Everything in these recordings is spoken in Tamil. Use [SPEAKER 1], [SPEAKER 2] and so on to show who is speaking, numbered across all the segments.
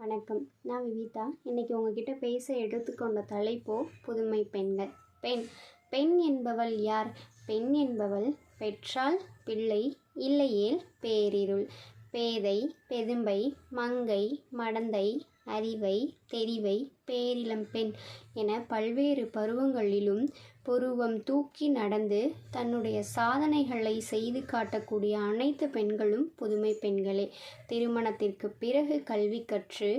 [SPEAKER 1] வணக்கம். நான் விவிதா. இன்றைக்கி உங்ககிட்ட பேச எடுத்துக்கொண்ட தலைப்போ புதுமை பெண்கள். பெண். பெண் என்பவள் யார்? பெண் என்பவள் பெற்றால் பிள்ளை இல்லையேல் பேரிருள். பேதை பெதும்பை மங்கை மடந்தை அறிவை தெரிவை பேரிளம் பெண் என பல்வேறு பருவங்களிலும் புருவம் தூக்கி நடந்து தன்னுடைய சாதனைகளை செய்து காட்டக்கூடிய அனைத்து பெண்களும் புதுமை பெண்களே. திருமணத்திற்கு பிறகு கல்வி கற்று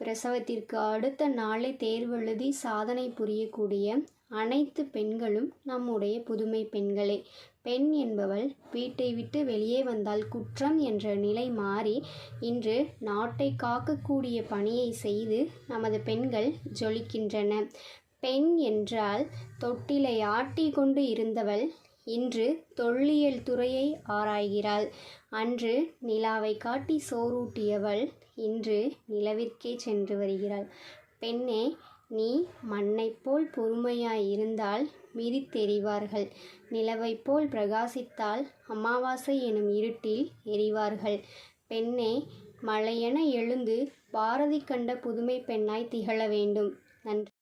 [SPEAKER 1] பிரசவத்திற்கு அடுத்த நாளே தேர்வெழுதி சாதனை புரியக்கூடிய அனைத்து பெண்களும் நம்முடைய புதுமை பெண்களே. பெண் என்பவள் வீட்டை விட்டு வெளியே வந்தால் குற்றம் என்ற நிலை மாறி இன்று நாட்டை காக்கக்கூடிய பணியை செய்து நமது பெண்கள் ஜொலிக்கின்றன. பெண் என்றால் தொட்டிலை ஆட்டி கொண்டு இருந்தவள் இன்று தொல்லியல் துறையை ஆராய்கிறாள். அன்று நிலாவை காட்டி சோறூட்டியவள் இன்று நிலவிற்கே சென்று வருகிறாள். பெண்ணே நீ மண்ணைப் போல் பொறுமையாய் இருந்தால் மிதித்தெறிவார்கள். நிலவைப் போல் பிரகாசித்தால் அமாவாசை எனும் இருட்டில் எறிவார்கள் பெண்ணே மழையென எழுந்து பாரதி கண்ட புதுமை பெண்ணாய் திகழ வேண்டும். நன்றி.